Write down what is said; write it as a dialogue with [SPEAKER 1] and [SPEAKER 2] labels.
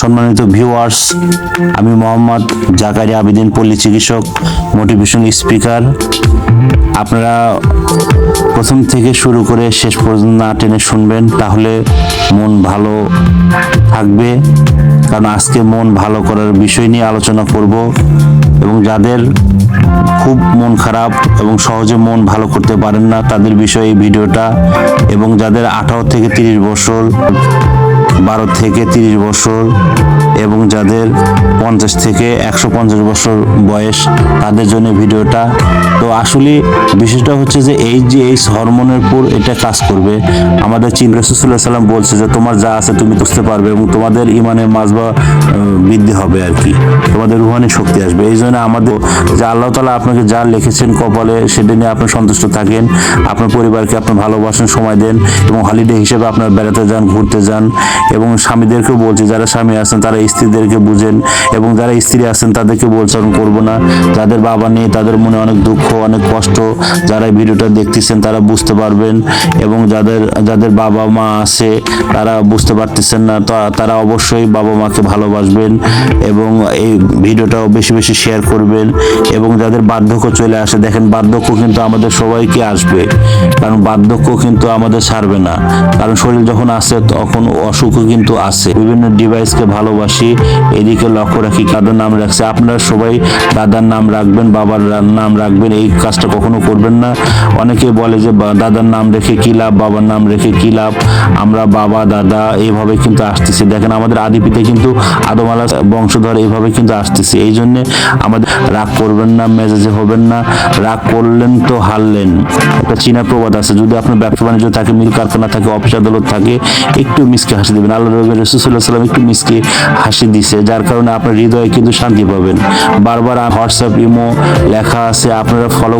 [SPEAKER 1] সম্মানিত ভিউয়ার্স আমি মোহাম্মদ জাকারি আবেদিন পল্লী চিকিৎসক মোটিভেশন স্পিকার আপনারা প্রথম থেকে শুরু করে শেষ পর্যন্ত না টেনে শুনবেন, তাহলে মন ভালো থাকবে। কারণ আজকে মন ভালো করার বিষয় নিয়ে আলোচনা করব এবং যাদের খুব মন খারাপ এবং সহজে মন ভালো করতে পারেন না, তাদের বিষয়ে এই ভিডিওটা এবং যাদের আঠারো থেকে তিরিশ বছর বারো থেকে তিরিশ বছর এবং যাদের পঞ্চাশ থেকে একশো পঞ্চাশ বছর বয়স তাদের জন্য ভিডিওটা। তো আসলে বিষয়টা হচ্ছে যে এই যে এই হরমোনের উপর এটা কাজ করবে, আমাদের চিন রসুল্লাহ সাল্লাম বলছে যে, তোমার যা আছে তুমি বুঝতে পারবে এবং তোমাদের ইমানের মাজবা বা বৃদ্ধি হবে আর কি। তোমাদের রুহানি শক্তি আসবে। এই জন্য আমাদের যে আল্লাহ তালা আপনাকে যা লিখেছেন কপালে, সেটা নিয়ে আপনি সন্তুষ্ট থাকেন। আপনার পরিবারকে আপনি ভালোবাসেন, সময় দেন এবং হলিডে হিসেবে আপনার বেড়াতে যান, ঘুরতে যান এবং স্বামীদেরকেও বলছি, যারা স্বামী আছেন, তারা স্ত্রীদেরকে বুঝেন এবং যারা স্ত্রী আছেন, তাদেরকে বলছে করব না। যাদের বাবা নেই, তাদের মনে অনেক দুঃখ, অনেক কষ্ট। যারা ভিডিওটা দেখতেছেন, তারা বুঝতে পারবেন। এবং যাদের যাদের বাবা মা আছে, তারা বুঝতে পারতেছেন না। তারা অবশ্যই বাবা মাকে ভালোবাসবেন এবং এই ভিডিওটাও বেশি বেশি শেয়ার করবেন। এবং যাদের বার্ধক্য চলে আসে, দেখেন বার্ধক্য কিন্তু আমাদের সবাইকে আসবে। কারণ বার্ধক্য কিন্তু আমাদের ছাড়বে না। কারণ শরীর যখন আসে, তখন অসুখও কিন্তু আসে। বিভিন্ন ডিভাইসকে ভালোবাসি, এদিকে লক্ষ্য রাখি কারোর নাম রাখছে? আপনারা সবাই দাদার নাম রাখবেন, বাবার নাম রাখবেন, এই কাজটা কখনো করবেন না। অনেকে বলে যে দাদার নাম রেখে কি লাভ, বাবার নাম রেখে কি লাভ? আমরা বাবা, দাদা এইভাবে কিন্তু আসতেছি। দেখেন, আমাদের আদি আদিপিতে কিন্তু আদম আলাহ বংশধর এইভাবে কিন্তু আসতেছি। এই জন্যে আমাদের রাগ করবেন না, মেজাজে হবেন না। রাগ করলেন তো হারলেন। একটা চীনা প্রবাদ আছে, যদি আপনার ব্যবসা বাণিজ্য থাকে, মিল কারখানা থাকে, অফিস আদালত থাকে, একটু মিসকে হাসি দেবেন। আল্লাহ রবি রসুল্লাহ সাল্লাম একটু মিসকে হাসি দিছে, যার কারণে আপনার হৃদয়ে কিন্তু শান্তি পাবেন। বারবার হোয়াটসঅ্যাপ ইমো লেখা আছে আপনারা ফলো